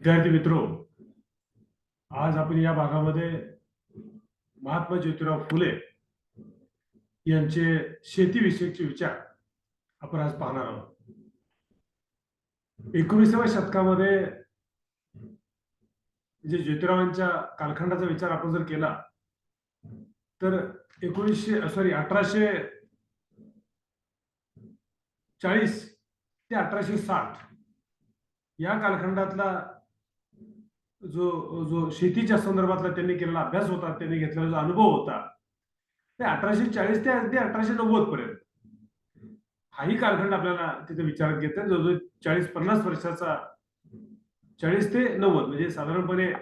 विद्यार्थी मित्रो आज आपण या भागामध्ये महात्मा ज्योतिराव फुले यांचे शेतीविषयीचे विचार आपण आज पाहणार आहोत. एकोणीसाव्या शतकामध्ये जे ज्योतिरावांच्या कालखंडाचा विचार आपण जर केला तर एकोणीसशे सॉरी अठराशे चाळीस ते अठराशे साठ या कालखंडातला जो जो शेतीच्या संदर्भातला त्यांनी केलेला अभ्यास होता त्यांनी घेतलेला जो अनुभव होता ते अठराशे चाळीस ते अगदी अठराशे नव्वद पर्यंत. हाही कालखंड आपल्याला तिथे विचारात घेतात जवळजवळ चाळीस पन्नास वर्षाचा चाळीस ते नव्वद म्हणजे साधारणपणे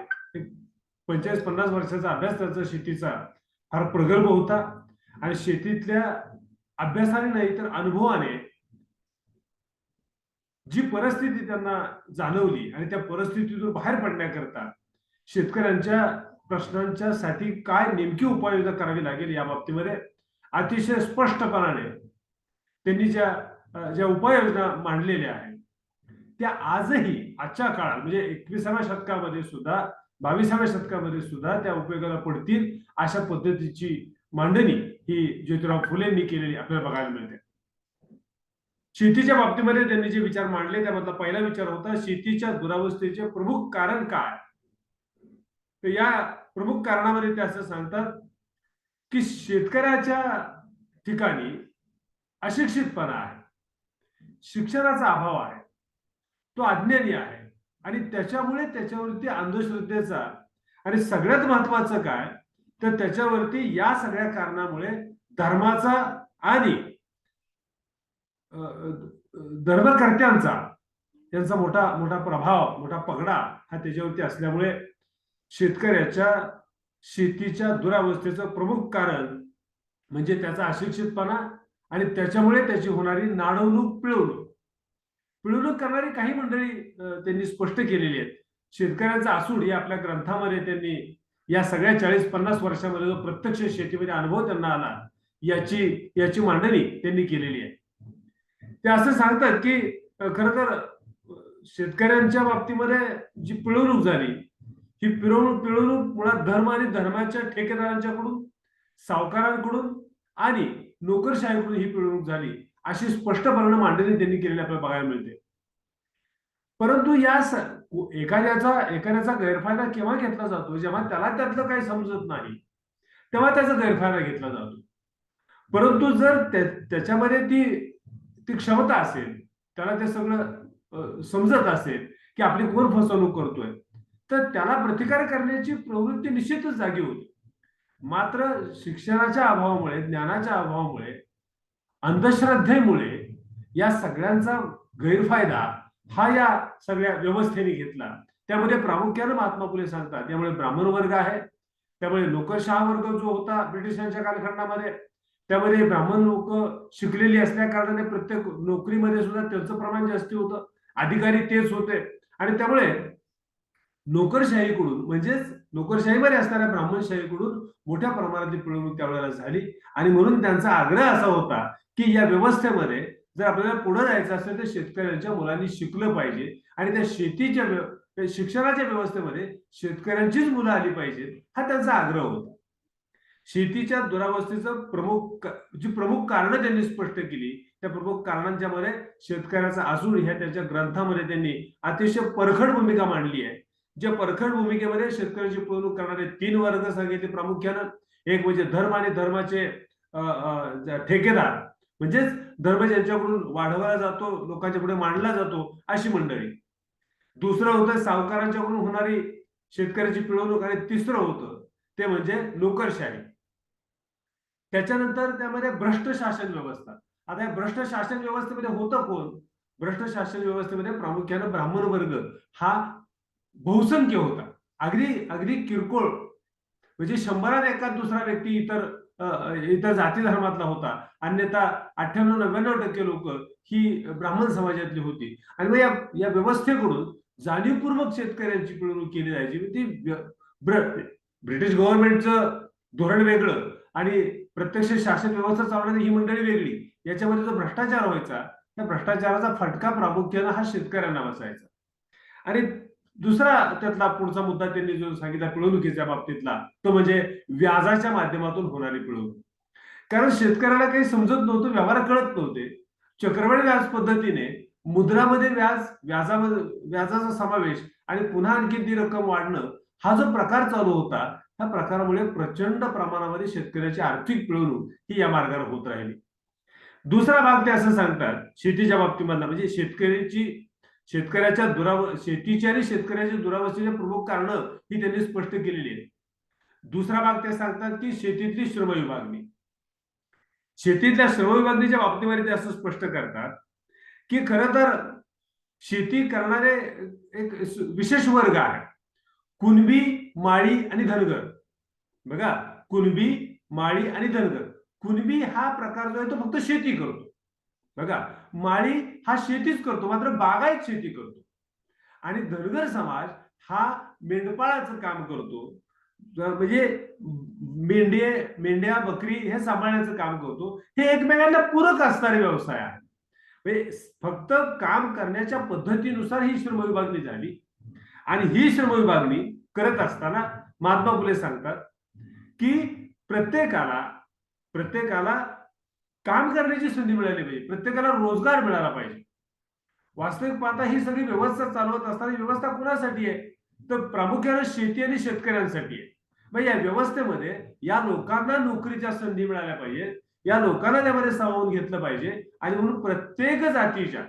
पंचेचाळीस पन्नास वर्षाचा अभ्यास त्याचा शेतीचा फार प्रगल्भ होता. आणि शेतीतल्या अभ्यासाने नाही तर अनुभवाने जी परिस्थिती त्यांना जाणवली आणि त्या परिस्थितीतून बाहेर पडण्याकरता शेतकऱ्यांच्या प्रश्नांच्या साठी काय नेमकी उपाययोजना करावी लागेल या बाबतीमध्ये अतिशय स्पष्टपणाने त्यांनी ज्या ज्या उपाययोजना मांडलेल्या आहेत त्या आजही आजच्या काळात म्हणजे एकविसाव्या शतकामध्ये सुद्धा बावीसाव्या शतकामध्ये सुद्धा त्या उपयोगाला पडतील अशा पद्धतीची मांडणी ही ज्योतिराव फुलेंनी केलेली आपल्याला बघायला मिळते. शेतीच्या बाबतीमध्ये त्यांनी जे विचार मांडले त्यामधला पहिला विचार होता शेतीच्या दुरावस्थेचे प्रमुख कारण काय? तर या प्रमुख कारणामध्ये ते असं सांगतात की शेतकऱ्याच्या ठिकाणी अशिक्षितपणा आहे शिक्षणाचा अभाव आहे तो अज्ञानी आहे आणि त्याच्यामुळे त्याच्यावरती अंधश्रद्धेचा आणि सगळ्यात महत्वाचं काय? तर त्याच्यावरती या सगळ्या कारणामुळे धर्माचा आणि अ, धर्मकर्त्यांचा त्यांचा मोठा मोठा प्रभाव मोठा पगडा हा त्याच्यावरती असल्यामुळे शेतकऱ्याच्या शेतीच्या दुरावस्थेचं प्रमुख कारण म्हणजे त्याचा अशिक्षितपणा आणि त्याच्यामुळे त्याची होणारी नाडवणूक पिळवणूक. पिळवणूक करणारी काही मंडळी त्यांनी स्पष्ट केलेली आहेत. शेतकऱ्यांचा आसूड या आपल्या ग्रंथामध्ये त्यांनी या सगळ्या चाळीस पन्नास वर्षामध्ये जो प्रत्यक्ष शेतीमध्ये अनुभव त्यांना आला याची याची मांडणी त्यांनी केलेली आहे. ते असं सांगतात की खर तर शेतकऱ्यांच्या बाबतीमध्ये जी पिळवणूक झाली ही पिळवणूक पिळवणूक मुळात धर्म आणि धर्माच्या ठेकेदारांच्याकडून सावकारांकडून आणि नोकरशाहीकडून ही पिळवणूक झाली अशी स्पष्टपणे मांडणी त्यांनी केलेली आपल्याला बघायला मिळते. परंतु या एखाद्याचा एखाद्याचा गैरफायदा केव्हा घेतला जातो? जेव्हा त्याला त्यातलं काही समजत नाही तेव्हा त्याचा गैरफायदा घेतला जातो. परंतु जर त्याच्यामध्ये ती ती क्षमता असेल त्याला ते सगळं समजत असेल की आपली कोण फसवणूक करतोय. तर त्याला प्रतिकार करण्याची प्रवृत्ती निश्चितच जागी होते. मात्र शिक्षणाच्या अभावामुळे ज्ञानाच्या अभावामुळे अंधश्रद्धेमुळे या सगळ्यांचा गैरफायदा हा या सगळ्या व्यवस्थेने घेतला. त्यामध्ये प्रामुख्यानं महात्मा फुले सांगतात त्यामुळे ब्राह्मण वर्ग आहे त्यामुळे लोकशाह वर्ग जो होता ब्रिटिशांच्या कालखंडामध्ये त्यामध्ये ब्राह्मण लोक शिकलेली असल्या कारणाने प्रत्येक नोकरीमध्ये सुद्धा त्यांचं प्रमाण जास्ती होतं. अधिकारी तेच होते. आणि त्यामुळे नोकरशाहीकडून म्हणजेच नोकरशाहीमध्ये असणाऱ्या ब्राह्मणशाहीकडून मोठ्या प्रमाणातली पिळवणूक त्यावेळेला झाली. आणि म्हणून त्यांचा आग्रह असा होता की या व्यवस्थेमध्ये जर आपल्याला पुढे जायचं असेल तर शेतकऱ्यांच्या मुलांनी शिकलं पाहिजे. आणि त्या शेतीच्या शिक्षणाच्या व्यवस्थेमध्ये शेतकऱ्यांचीच मुलं आली पाहिजेत हा त्यांचा आग्रह होता. शेतीच्या दुरावस्थेचं प्रमुख जी प्रमुख कारणं त्यांनी स्पष्ट केली त्या प्रमुख कारणांच्या मध्ये शेतकऱ्याचा आजून ह्या त्यांच्या ग्रंथामध्ये त्यांनी अतिशय परखड भूमिका मांडली आहे. ज्या परखड भूमिकेमध्ये शेतकऱ्यांची पिळवणूक करणारे तीन वर्ग सांगितले प्रामुख्यानं एक म्हणजे धर्म आणि धर्माचे ठेकेदार म्हणजेच धर्म ज्यांच्याकडून वाढवला जातो लोकांच्या पुढे मांडला जातो अशी मंडळी. दुसरं होतं सावकारांच्याकडून होणारी शेतकऱ्याची पिळवणूक आणि तिसरं होतं ते म्हणजे नोकरशाही. त्याच्यानंतर त्यामध्ये भ्रष्ट शासन व्यवस्था. आता या भ्रष्ट शासन व्यवस्थेमध्ये होतं कोण? भ्रष्ट शासन व्यवस्थेमध्ये प्रामुख्यानं ब्राह्मण वर्ग हा बहुसंख्य होता. अगदी अगदी किरकोळ. म्हणजे शंभरात एकाच दुसरा व्यक्ती इतर इतर जाती धर्मातला होता. अन्यथा अठ्ठ्याण्णव नव्याण्णव टक्के लोक ही ब्राह्मण समाजातली होती. आणि मग या या व्यवस्थेकडून जाणीवपूर्वक शेतकऱ्यांची पिळवणूक केली जायची. ती ब्रिटिश गव्हर्नमेंटचं धोरण वेगळं. आणि प्रत्यक्ष शासन व्यवस्था चालवणारी ही मंडळी वेगळी. याच्यामध्ये जो भ्रष्टाचार व्हायचा त्या भ्रष्टाचाराचा फटका प्रामुख्यानं हा शेतकऱ्यांना बसायचा. आणि दुसरा त्यातला पुढचा मुद्दा त्यांनी जो सांगितला पिळवणुकीच्या बाबतीतला तो म्हणजे व्याजाच्या माध्यमातून होणारी पिळवणूक. कारण शेतकऱ्याला काही समजत नव्हतं व्यवहार कळत नव्हते. चक्रवाढ व्याज पद्धतीने मुद्रामध्ये व्याज व्याजामध्ये व्याजाचा समावेश आणि पुन्हा आणखी ती रक्कम वाढणं हा जो प्रकार चालू होता ह्या प्रकारामुळे प्रचंड प्रमाणामध्ये शेतकऱ्याची आर्थिक पिळवणूक ही या मार्गाने होत राहिली. दुसरा भाग ते असं सांगतात शेतीच्या बाबतीमधला म्हणजे शेतकऱ्याची शेतकऱ्याच्या दुराव शेतीच्या आणि शेतकऱ्याच्या दुरावस्थेच्या प्रमुख कारण ही त्यांनी स्पष्ट केलेली आहेत. दुसरा भाग ते सांगतात की शेतीतली श्रम विभागणी. शेतीतल्या श्रम विभागणीच्या बाबतीमध्ये ते असं स्पष्ट करतात की खरं तर शेती करणारे एक विशेष वर्ग आहे. कुणबी माळी आणि धनगर. बघा कुणबी माळी आणि धनगर. कुणबी हा प्रकार जो आहे तो फक्त शेती करतो. बघा माळी हा शेतीच करतो मात्र बागायत शेती करतो. आणि धनगर समाज हा मेंढपाळाचं काम करतो. म्हणजे मेंढे मेंढ्या बकरी हे सांभाळण्याचं काम करतो. हे एकमेकांना पूरक असणारे व्यवसाय आहे म्हणजे फक्त काम करण्याच्या पद्धतीनुसार ही श्रम विभागणी झाली. आणि ही श्रम विभागणी करत असताना महात्मा फुले सांगतात की प्रत्येकाला प्रत्येकाला काम करण्याची संधी मिळाली पाहिजे. प्रत्येकाला रोजगार मिळाला पाहिजे. वास्तविक पाहता ही सगळी व्यवस्था चालवत असताना व्यवस्था कुणासाठी आहे? तर प्रामुख्याने शेती आणि शेतकऱ्यांसाठी आहे. मग या व्यवस्थेमध्ये या लोकांना नोकरीच्या संधी मिळाल्या पाहिजे. या लोकांना त्यामध्ये सामावून घेतलं पाहिजे. आणि म्हणून प्रत्येक जातीच्या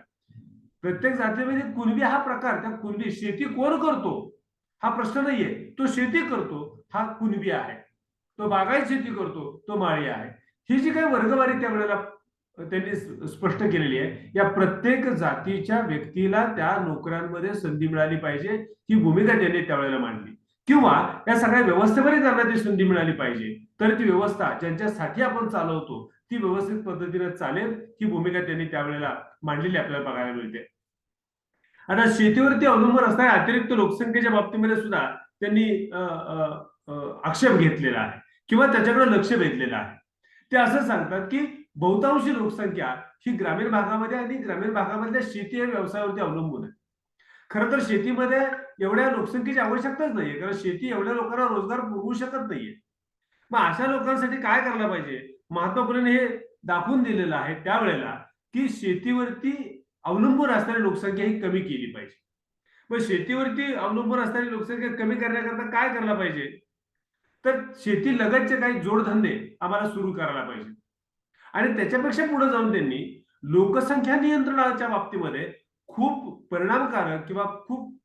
प्रत्येक जातीमध्ये कुणबी हा प्रकार त्या कुणबी शेती कोण करतो? हा प्रश्न नाहीये. तो शेती करतो हा कुणबी आहे. तो बागायत शेती करतो तो माळी आहे. ही जी काही वर्गवारी त्यावेळेला त्यांनी स्पष्ट केलेली आहे या प्रत्येक जातीच्या व्यक्तीला त्या नोकऱ्यांमध्ये संधी मिळाली पाहिजे ही भूमिका त्यांनी त्यावेळेला मांडली. किंवा या सगळ्या व्यवस्थेमध्ये त्यांना ती संधी मिळाली पाहिजे. तर ती व्यवस्था ज्यांच्यासाठी आपण चालवतो ती व्यवस्थित पद्धतीने चालेल ही भूमिका त्यांनी त्यावेळेला मांडलेली आपल्याला बघायला मिळते. आता शेतीवरती अवलंबून असणाऱ्या अतिरिक्त लोकसंख्येच्या बाबतीमध्ये सुद्धा त्यांनी आक्षेप घेतलेला आहे किंवा त्याच्याकडे लक्ष वेधलेलं आहे. ते असं सांगतात की बहुतांशी लोकसंख्या ही ग्रामीण भागामध्ये आणि ग्रामीण भागामधल्या शेती या व्यवसायावरती अवलंबून आहे. खरं तर शेतीमध्ये एवढ्या लोकसंख्येची आवश्यकताच नाहीये कारण शेती एवढ्या लोकांना रोजगार पुरवू शकत नाहीये. मग अशा लोकांसाठी काय करायला पाहिजे? महात्मा फुलेने हे दाखवून दिलेलं आहे त्यावेळेला की शेतीवरती अवलंबून असणारी लोकसंख्या ही कमी केली पाहिजे. मग शेतीवरती अवलंबून असणारी लोकसंख्या कमी करण्याकरता काय करायला पाहिजे? तर शेती लगतचे काही जोडधंदे आम्हाला सुरू करायला पाहिजे. आणि त्याच्यापेक्षा पुढे जाऊन त्यांनी लोकसंख्या नियंत्रणाच्या बाबतीमध्ये खूप परिणामकारक किंवा खूप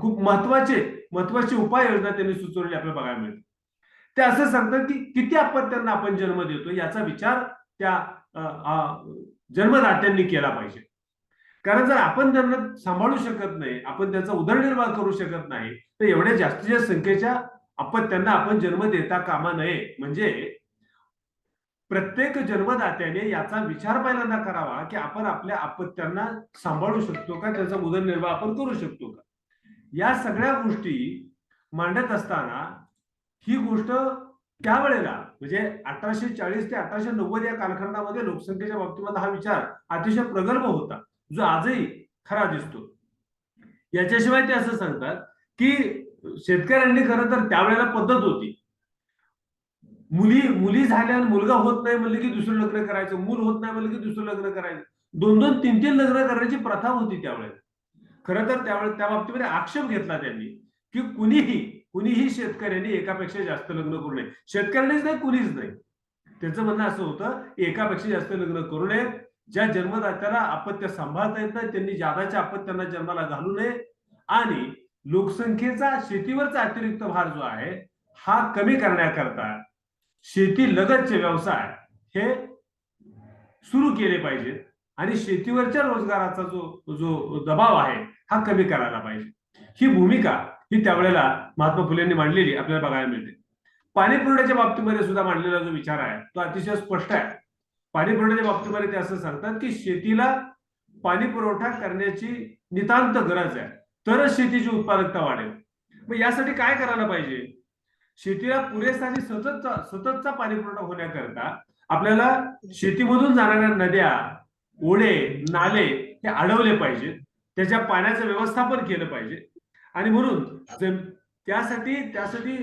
खूप महत्त्वाचे महत्वाची उपाययोजना त्यांनी सुचवलेली आपल्याला बघायला मिळते. ते असं सांगतात की किती अपत्यांना आपण जन्म देतो याचा विचार त्या जन्मदात्यांनी केला पाहिजे. कारण जर आपण त्यांना सांभाळू शकत नाही आपण त्याचा उदरनिर्वाह करू शकत नाही तर एवढ्या जास्तीच्या संख्येच्या अपत्यांना आपण जन्म देता कामा नये. म्हणजे प्रत्येक जन्मदात्याने याचा विचार पहिल्यांदा करावा की आपण आपल्या अपत्यांना सांभाळू शकतो का त्याचा उदरनिर्वाह आपण करू शकतो का? या सगळ्या गोष्टी मांडत असताना ही गोष्ट त्यावेळेला म्हणजे अठराशे चाळीस ते अठराशे नव्वद या कालखंडामध्ये लोकसंख्येच्या बाबतीमध्ये हा विचार अतिशय प्रगल्भ होता जो आजही खरा दिसतो. याच्याशिवाय ते असं सांगतात की शेतकऱ्यांनी खरं तर त्यावेळेला पद्धत होती. मुली मुली झाल्या मुलगा होत नाही म्हणलं की दुसरं लग्न करायचं मूल होत नाही म्हणलं की दुसरं लग्न करायचं. दोन दोन तीन तीन लग्न करण्याची प्रथा होती त्यावेळेला. खरं तर त्यावेळेस त्या बाबतीमध्ये आक्षेप घेतला त्यांनी की कुणीही कुणीही शेतकऱ्यांनी एकापेक्षा जास्त लग्न करू नये. शेतकऱ्यांनीच नाही कुणीच नाही. त्याचं म्हणणं असं होतं एकापेक्षा जास्त लग्न करू नये. ज्या जन्मदात्याला अपत्य सांभाळता येत नाही त्यांनी जादाच्या अपत्यांना जन्माला घालू नये. आणि लोकसंख्येचा शेतीवरचा अतिरिक्त भार जो आहे हा कमी करण्याकरता शेती लगतचे व्यवसाय हे सुरू केले पाहिजेत आणि शेतीवरच्या रोजगाराचा जो जो दबाव आहे हा कमी करायला पाहिजे. ही भूमिका ही त्यावेळेला महात्मा फुलेंनी मांडलेली आपल्याला बघायला मिळते. पाणी पुरवठ्याच्या बाबतीमध्ये सुद्धा मांडलेला जो विचार आहे तो अतिशय स्पष्ट आहे. पाणी पुरवठ्याच्या बाबतीमध्ये ते असं सांगतात की शेतीला पाणी पुरवठा करण्याची नितांत गरज आहे. तरच शेतीची उत्पादकता वाढेल. मग यासाठी काय करायला पाहिजे? शेतीला पुरेसा आणि सततचा सततचा पाणी पुरवठा होण्याकरता आपल्याला शेतीमधून जाणाऱ्या नद्या ओढे नाले हे अडवले पाहिजेत. त्याच्या पाण्याचं व्यवस्थापन केलं पाहिजे. आणि म्हणून त्यासाठी त्यासाठी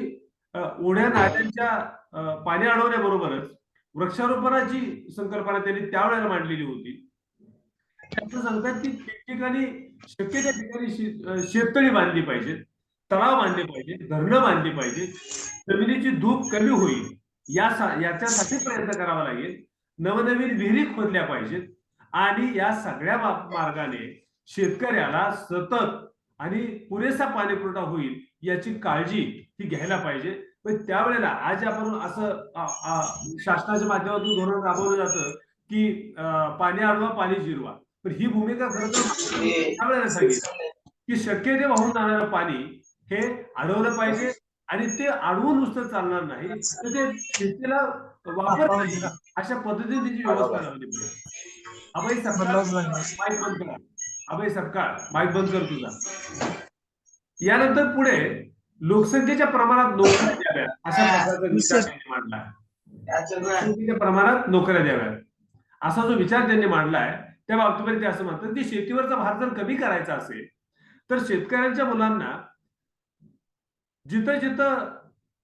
ओढ्या नाल्यांच्या पाणी अडवण्याबरोबरच वृक्षारोपणाची संकल्पना त्यांनी त्यावेळेला मांडलेली होती. त्यांचं सांगतात की ठिकठिकाणी शक्य त्या ठिकाणी शेततळी बांधली पाहिजेत तलाव बांधले पाहिजेत धरणं बांधली पाहिजेत जमिनीची धूप कमी होईल या याच्यासाठी प्रयत्न करावा लागेल. नवनवीन विहिरी खोदल्या पाहिजेत आणि या सगळ्या मार्गाने शेतकऱ्याला सतत आणि पुरेसा पाणी पुरवठा होईल याची काळजी ही घ्यायला पाहिजे. पण त्यावेळेला आज आपण असं शासनाच्या माध्यमातून धोरण राबवलं जातं की पाणी अडवा पाणी जिरवा. पण ही भूमिका खरं तर त्यावेळेला सांगितलं. की शक्य ते वाहून जाणारं पाणी हे अडवलं पाहिजे आणि ते अडवून नुसतं चालणार नाही. तर ते शेतीला वापर अशा पद्धतीने त्याची व्यवस्था लावली पाहिजे अभय अभय सपकाळ माईक बंद कर तुझा. यानंतर पुढे लोकसंख्येच्या प्रमाणात नोकऱ्या द्याव्यात अशा प्रकारचा विचार त्यांनी मांडला लोकसंख्येच्या प्रमाणात नोकऱ्या द्याव्यात. असा जो विचार त्यांनी मांडलाय त्या बाबतीमध्ये ते असं म्हणतात की शेतीवरचा भार जर कमी करायचा असेल तर शेतकऱ्यांच्या मुलांना जिथं जिथं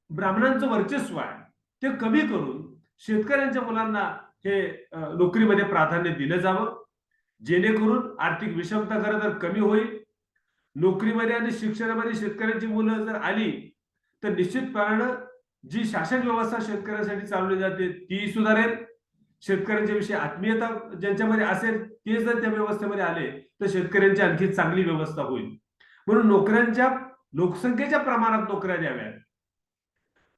ब्राह्मणांचं वर्चस्व आहे ते कमी करून शेतकऱ्यांच्या मुलांना हे नोकरीमध्ये प्राधान्य दिलं जावं. जेणेकरून आर्थिक विषमता खरं तर कमी होईल नोकरीमध्ये आणि शिक्षणामध्ये शेतकऱ्यांची मुलं जर आली तर निश्चितपणानं जी शासन व्यवस्था शेतकऱ्यांसाठी चालवली जाते ती सुधारेल. शेतकऱ्यांच्या विषयी आत्मीयता ज्यांच्यामध्ये असेल ते जर त्या व्यवस्थेमध्ये आले तर शेतकऱ्यांची आणखी चांगली व्यवस्था होईल. म्हणून नोकऱ्यांच्या लोकसंख्येच्या प्रमाणात नोकऱ्या द्याव्यात.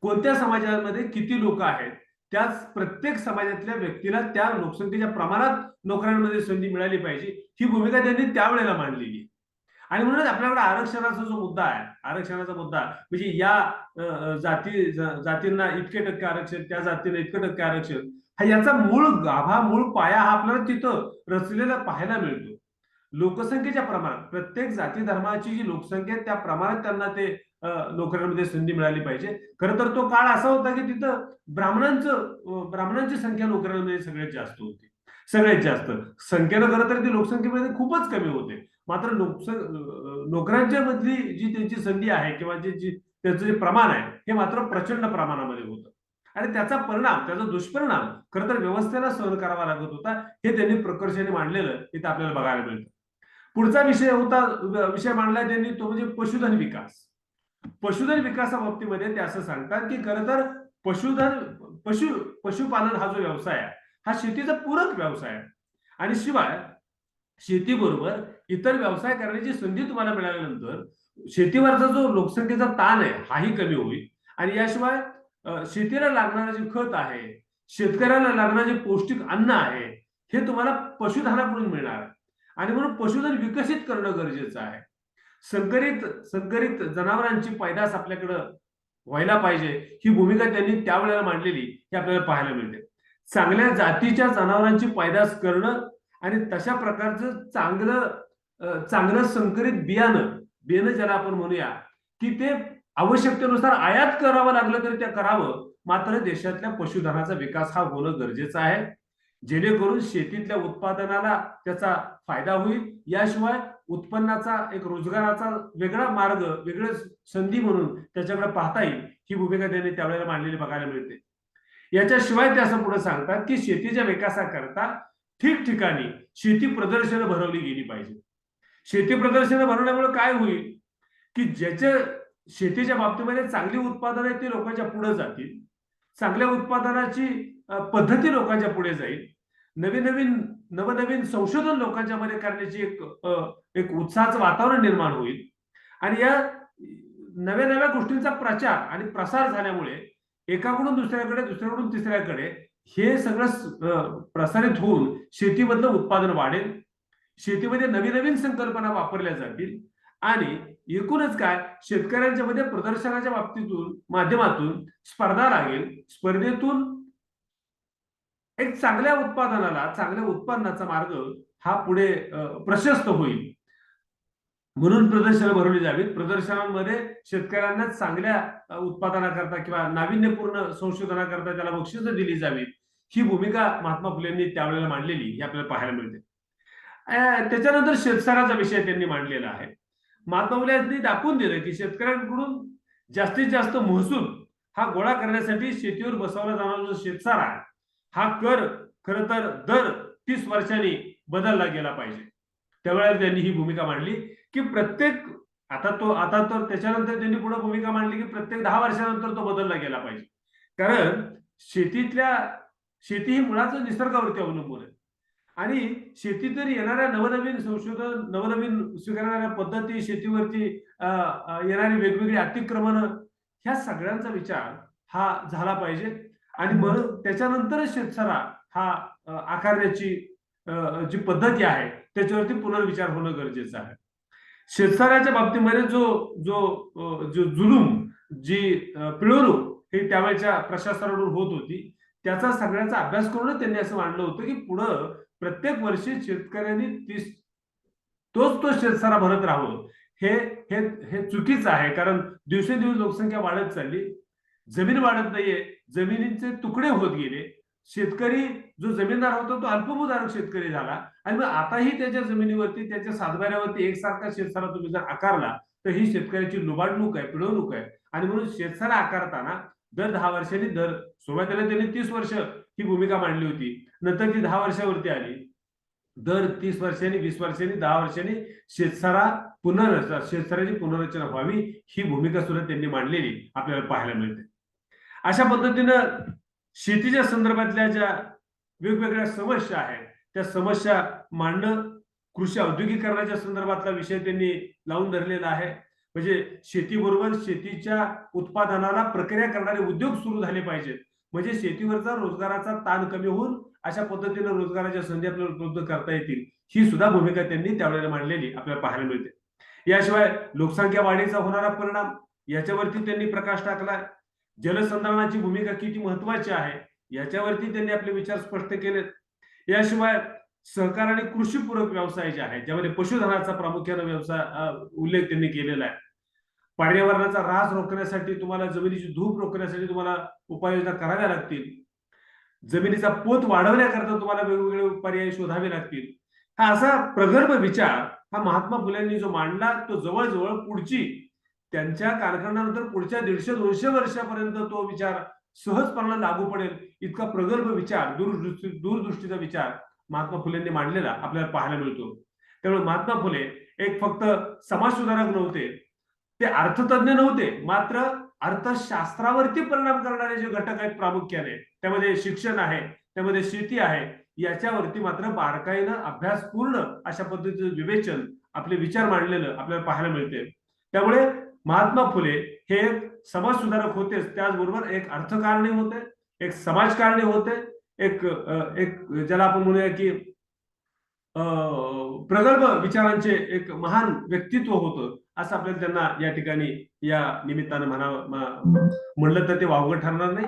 कोणत्या समाजामध्ये किती लोक आहेत? त्याच प्रत्येक समाजातल्या व्यक्तीला त्या लोकसंख्येच्या प्रमाणात नोकऱ्यांमध्ये संधी मिळाली पाहिजे ही भूमिका त्यांनी त्यावेळेला मांडलेली आहे. आणि म्हणून आपल्याकडे आरक्षणाचा जो मुद्दा आहे आरक्षणाचा मुद्दा म्हणजे या जाती जातींना इतके टक्के आरक्षण त्या जातीला इतके टक्के आरक्षण हा याचा मूळ गाभा मूळ पाया हा आपल्याला तिथं रचलेला पाहायला मिळतो लोकसंख्येच्या प्रमाणात प्रत्येक जाती धर्माची जी लोकसंख्या आहे त्या प्रमाणात त्यांना ते नोकऱ्यांमध्ये संधी मिळाली पाहिजे. खरं तर तो काळ असा होता की तिथं ब्राह्मणांचं ब्राह्मणांची संख्या नोकऱ्यांमध्ये सगळ्यात जास्त होती. सगळ्यात जास्त. संख्येनं खरं तर ती लोकसंख्येमध्ये खूपच कमी होते. मात्र लोकसं नोकऱ्यांच्या मधली जी त्यांची संधी आहे किंवा जे जी त्याचं जे प्रमाण आहे हे मात्र प्रचंड प्रमाणामध्ये होतं. आणि त्याचा परिणाम त्याचा दुष्परिणाम खरं तर व्यवस्थेला सहन करावा लागत होता हे त्यांनी प्रकर्षाने मांडलेलं इथं आपल्याला बघायला मिळतं. पुढचा विषय होता विषय मांडला त्यांनी तो म्हणजे पशुधन विकास. पशुधन विकासाबाबतीमध्ये ते असं सांगतात की खरं तर पशुधन पशु पशुपालन हा जो व्यवसाय आहे हा शेतीचा पूरक व्यवसाय आहे. आणि शिवाय शेतीबरोबर इतर व्यवसाय करण्याची संधी तुम्हाला मिळाल्यानंतर शेतीवरचा जो लोकसंख्येचा ताण आहे हाही कमी होईल. आणि याशिवाय शेतीला लागणारं जे खत आहे शेतकऱ्याला लागणारं जे पौष्टिक अन्न आहे हे तुम्हाला पशुधनाकडून मिळणार. आणि म्हणून पशुधन विकसित करणं गरजेचं आहे. संकरित संकरित जनावरांची पैदास आपल्याकडं व्हायला पाहिजे. ही भूमिका त्यांनी त्यावेळेला मांडलेली हे आपल्याला पाहायला मिळते. चांगल्या जातीच्या जनावरांची पैदास करणं आणि तशा प्रकारचं चांगलं चांगलं संकरित बियाणं बियाणं ज्याला आपण म्हणूया की ते आवश्यकतेनुसार आयात करावं लागलं तरी त्या करावं. मात्र देशातल्या पशुधनाचा विकास हा होणं गरजेचं आहे. जेणेकरून शेतीतल्या उत्पादनाला त्याचा फायदा होईल. याशिवाय उत्पन्नाचा एक रोजगाराचा वेगळा मार्ग वेगळं संधी म्हणून त्याच्याकडे पाहता येईल. ही भूमिका त्यांनी त्यावेळेला मांडलेली बघायला मिळते. याच्याशिवाय ते असं पुढे सांगतात की शेतीच्या विकासाकरता ठिकठिकाणी शेती प्रदर्शनं भरवली गेली पाहिजे. शेती प्रदर्शनं भरवल्यामुळे काय होईल? की ज्याच्या शेतीच्या बाबतीमध्ये चांगली उत्पादन आहे ते लोकांच्या पुढे जातील. चांगल्या उत्पादनाची पद्धती लोकांच्या पुढे जाईल. नवीन नवीन नवनवीन संशोधन लोकांच्या मध्ये करण्याची एक एक उत्साहाचं वातावरण निर्माण होईल. आणि या नव्या नव्या गोष्टींचा प्रचार आणि प्रसार झाल्यामुळे एकाकडून दुसऱ्याकडे दुसऱ्याकडून तिसऱ्याकडे हे सगळं प्रसारित होऊन शेतीमधलं उत्पादन वाढेल. शेतीमध्ये नवीन नवीन संकल्पना वापरल्या जातील. आणि एकूणच काय शेतकऱ्यांच्या मध्ये प्रदर्शनाच्या बाबतीतून माध्यमातून स्पर्धा लागेल स्पर्धेतून एक चांगल्या उत्पादनाला चांगल्या उत्पन्नाचा मार्ग हा पुढे प्रशस्त होईल. म्हणून प्रदर्शनं भरवली जावीत. प्रदर्शनांमध्ये शेतकऱ्यांना चांगल्या उत्पादनाकरता किंवा नाविन्यपूर्ण संशोधनाकरता त्याला बक्षीस दिली जावीत. ही भूमिका महात्मा फुलेंनी त्यावेळेला मांडलेली. ही आपल्याला पाहायला मिळते. त्याच्यानंतर शेतसाराचा विषय त्यांनी मांडलेला आहे. महात्मा फुले यांनी दाखवून दिलं की शेतकऱ्यांकडून जास्तीत जास्त महसूल हा गोळा करण्यासाठी शेतीवर बसवला जाणारा जो शेतसारा आहे हा कर खर तर दर तीस वर्षांनी बदलला गेला पाहिजे. त्यावेळेला त्यांनी ही भूमिका मांडली की प्रत्येक आता तो आता तर त्याच्यानंतर त्यांनी पुढे भूमिका मांडली की प्रत्येक दहा वर्षानंतर तो बदलला गेला पाहिजे. कारण शेतीतल्या शेती ही मुळाच निसर्गावरती अवलंबून आहे. आणि शेतीतर येणाऱ्या नवनवीन संशोधन नवनवीन स्वीकारणाऱ्या पद्धती शेतीवरती अं, येणारी वेगवेगळी अतिक्रमण ह्या सगळ्यांचा विचार हा झाला पाहिजे. आणि म्हणून त्याच्यानंतरच शेतसारा हा आकारण्याची जी पद्धती आहे त्याच्यावरती पुनर्विचार होणं गरजेचं आहे. शेतसाऱ्याच्या बाबतीमध्ये जो जो जो जुलूम जी पिळवणूक ही त्यावेळेच्या प्रशासनाकडून होत होती त्याचा सगळ्याचा अभ्यास करूनच त्यांनी असं मांडलं होतं की पुढं प्रत्येक वर्षी शेतकऱ्यांनी तीस तोच तो शेतसारा भरत राहावं. हे हे हे चुकीचं आहे कारण दिवसेंदिवस लोकसंख्या वाढत चालली. जमीन वाढत नाहीये जमिनीचे तुकडे होत गेले. शेतकरी जो जमीनदार होता तो अल्पभूधारक शेतकरी झाला. आणि मग आताही त्याच्या जमिनीवरती त्याच्या सातबाऱ्यावरती एकसारखा शेतसारा तुम्ही जर आकारला तर ही शेतकऱ्याची लुबाडणूक आहे पिळवणूक आहे. आणि म्हणून शेतसारा आकारताना दर दहा वर्षांनी दर सुरुवातीला त्यांनी तीस वर्ष ही भूमिका मांडली होती. नंतर ती दहा वर्षावरती आली. दर तीस वर्षांनी वीस वर्षांनी दहा वर्षांनी शेतसारा पुनर्रचना शेतसाऱ्याची पुनर्रचना व्हावी ही भूमिका सुद्धा त्यांनी मांडलेली आपल्याला पाहायला मिळते. अशा पद्धतीनं शेतीच्या संदर्भातल्या ज्या वेगवेगळ्या समस्या आहेत त्या समस्या मांडणं कृषी औद्योगिकरणाच्या संदर्भातला विषय त्यांनी लावून धरलेला आहे. म्हणजे शेतीबरोबर शेतीच्या उत्पादनाला प्रक्रिया करणारे उद्योग सुरू झाले पाहिजेत. म्हणजे शेतीवरचा रोजगाराचा ताण कमी होऊन अशा पद्धतीने रोजगाराच्या संधी आपल्याला उपलब्ध करता येतील ही सुद्धा भूमिका त्यांनी त्यावेळेला मांडलेली आपल्याला पाहायला मिळते. याशिवाय लोकसंख्या वाढीचा होणारा परिणाम याच्यावरती त्यांनी प्रकाश टाकला जलसंधारणाची भूमिका किती महत्वाची आहे याच्यावरती त्यांनी आपले विचार स्पष्ट केले याशिवाय सहकार आणि कृषीपूरक व्यवसाय जे आहेत ज्यामध्ये पशुधनाचा प्रामुख्याने व्यवसाय उल्लेख त्यांनी केलेला आहे. पर्यावरणाचा ऱ्हास रोखण्यासाठी तुम्हाला जमिनीची धूप रोखण्यासाठी तुम्हाला उपाययोजना कराव्या लागतील. जमिनीचा पोत वाढवण्याकरता तुम्हाला वेगवेगळे पर्याय शोधावे लागतील. हा असा प्रगर्भ विचार हा महात्मा फुलेंनी जो मांडला तो जवळजवळ पुढची त्यांच्या कालखंडानंतर पुढच्या दीडशे दोनशे वर्षापर्यंत तो विचार सहजपणाला लागू पडेल इतका प्रगल्भ विचार दूरदृष्टी दूरदृष्टीचा विचार महात्मा फुलेंनी मांडलेला आपल्याला पाहायला मिळतो. त्यामुळे महात्मा फुले एक फक्त समाजसुधारक नव्हते ते अर्थतज्ञ नव्हते मात्र अर्थशास्त्रावरती परिणाम करणारे जे घटक आहेत प्रामुख्याने त्यामध्ये शिक्षण आहे त्यामध्ये शेती आहे याच्यावरती मात्र बारकाईनं अभ्यासपूर्ण अशा पद्धतीचं विवेचन आपले विचार मांडलेलं आपल्याला पाहायला मिळते. त्यामुळे महात्मा फुले हे एक समाजसुधारक होतेच त्याचबरोबर एक अर्थकारणी होते एक समाजकारणी होते एक एक ज्याला आपण म्हणूया की प्रगल्भ विचारांचे एक महान व्यक्तित्व होतं असं आपल्याला त्यांना या ठिकाणी या निमित्तानं म्हणावं म्हणलं तर ते वावगं ठरणार नाही.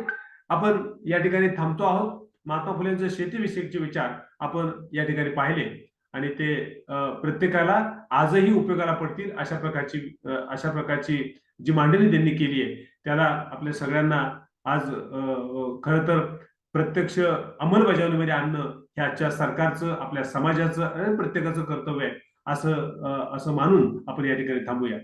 आपण या ठिकाणी थांबतो आहोत. महात्मा फुलेंचे शेतीविषयीचे विचार आपण या ठिकाणी पाहिले आणि ते प्रत्येकाला आजही उपयोगाला पडतील अशा प्रकारची अशा प्रकारची जी मांडणी त्यांनी केली आहे त्याला आपल्या सगळ्यांना आज खर तर प्रत्यक्ष अंमलबजावणीमध्ये आणणं हे आजच्या सरकारचं आपल्या समाजाचं आणि प्रत्येकाचं कर्तव्य आहे असं असं मानून आपण या ठिकाणी थांबूया.